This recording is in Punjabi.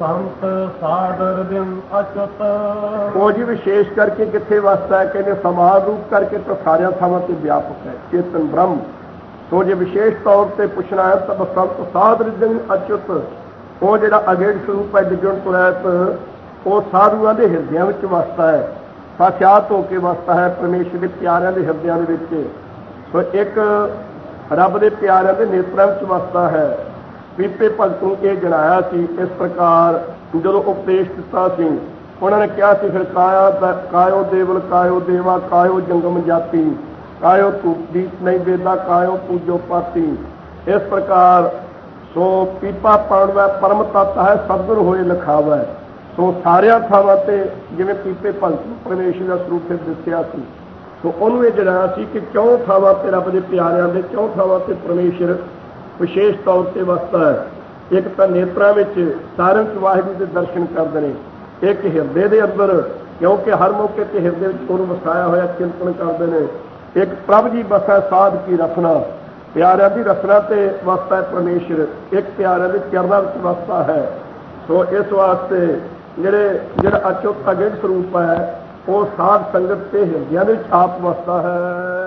ਸੰਤ ਸਾਦਰ ਦਿਨ ਅਚਤ। ਉਹ ਜੀ ਵਿਸ਼ੇਸ਼ ਕਰਕੇ ਕਿੱਥੇ ਵਸਦਾ ਹੈ? ਕਹਿੰਦੇ ਸਮਾਜ ਰੂਪ ਕਰਕੇ ਤਾਂ ਸਾਰਿਆਂ ਥਾਵਾਂ ਤੇ ਵਿਆਪਕ ਹੈ। ਚੇਤਨ ਬ੍ਰਹਮ। ਸੋ ਜੇ ਵਿਸ਼ੇਸ਼ ਤੌਰ ਤੇ ਪੁੱਛਣਾ ਹੈ ਤਾਂ ਬਸੰਤ ਸਾਦਰ ਦਿਨ ਅਚਤ, ਉਹ ਜਿਹੜਾ ਅਗੇੜ ਸਰੂਪ ਹੈ ਦਿਗਣ ਤੁਰੈਤ, ਉਹ ਸਾਧੂਆਂ ਦੇ ਹਿਰਦਿਆਂ ਵਿੱਚ ਵਸਦਾ ਹੈ। ਸਾਖਿਆਤ ਹੋ ਕੇ ਵਸਦਾ ਹੈ ਪਰਮੇਸ਼ਰ ਦੇ ਪਿਆਰਿਆਂ ਦੇ ਹਿਰਦਿਆਂ ਦੇ ਵਿੱਚ। ਸੋ ਇੱਕ ਰੱਬ ਦੇ ਪਿਆਰਿਆਂ ਦੇ ਨੇਤਰਾਂ ਵਿੱਚ ਵਸਦਾ ਹੈ। ਪੀਪੇ ਭਗਤ ਨੂੰ ਇਹ ਜਣਾਇਆ ਸੀ, ਇਸ ਪ੍ਰਕਾਰ ਜਦੋਂ ਉਪਦੇਸ਼ ਦਿੱਤਾ ਸੀ, ਉਹਨਾਂ ਨੇ ਕਿਹਾ ਸੀ, ਫਿਰ ਕਾਇਆ ਕਾਇਓ ਦੇਵਲ, ਕਾਇਓ ਦੇਵਾ, ਕਾਇਓ ਜੰਗਮ ਜਾਤੀ, ਕਾਇਓ ਧੂਪ ਦੀਪ ਨਹੀਂ ਵੇਦਾ ਕਾਇਓ ਪੂਜੋ ਪਾਤੀ। ਇਸ ਪ੍ਰਕਾਰ ਸੋ ਪੀਪਾ ਪਾਣਵਾ, ਪਰਮ ਤਤ ਹੈ, ਸਤਿਗੁਰ ਹੋਏ ਲਖਾਵਾ। ਸੋ ਸਾਰਿਆਂ ਥਾਵਾਂ ਤੇ ਜਿਵੇਂ ਪੀਪੇ ਭਗਤ ਨੂੰ ਪਰਮੇਸ਼ਰ ਦਾ ਸਰੂਪ ਫਿਰ ਦੱਸਿਆ ਸੀ, ਸੋ ਉਹਨੂੰ ਇਹ ਜਣਾਇਆ ਸੀ ਕਿ ਚੌਂ ਥਾਵਾਂ ਤੇ ਰੱਬ ਦੇ ਪਿਆਰਿਆਂ ਦੇ, ਚੌਂ ਥਾਵਾਂ ਤੇ ਪਰਮੇਸ਼ਰ ਵਿਸ਼ੇਸ਼ ਤੌਰ ਤੇ ਵਸਦਾ ਹੈ। ਇੱਕ ਤਾਂ ਨੇਤਰਾਂ ਵਿੱਚ ਸਾਰਿਆਂ ਚ ਵਾਹਿਗੁਰੂ ਦੇ ਦਰਸ਼ਨ ਕਰਦੇ ਨੇ। ਇੱਕ ਹਿਰਦੇ ਦੇ ਅੰਦਰ, ਕਿਉਂਕਿ ਹਰ ਮੌਕੇ ਤੇ ਹਿਰਦੇ ਵਿੱਚ ਉਹਨੂੰ ਵਸਾਇਆ ਹੋਇਆ ਚਿੰਤਨ ਕਰਦੇ ਨੇ। ਇੱਕ ਪ੍ਰਭ ਜੀ ਬਸਾ ਸਾਧ ਕੀ ਰਸਨਾ। ਪਿਆਰਿਆਂ ਦੀ ਰਸਨਾ ਤੇ ਵਸਦਾ ਹੈ ਪਰਮੇਸ਼ਰ। ਇੱਕ ਪਿਆਰਿਆਂ ਦੇ ਚਰਨਾਂ ਵਿੱਚ ਵਸਦਾ ਹੈ। ਸੋ ਇਸ ਵਾਸਤੇ ਜਿਹੜੇ, ਜਿਹੜਾ ਅਚੁੱਤ ਅਗੇੜ ਸਰੂਪ ਹੈ, ਉਹ ਸਾਧ ਸੰਗਤ ਤੇ ਹਿਰਦਿਆਂ ਦੇ ਵਿੱਚ ਆਪ ਵਸਦਾ ਹੈ।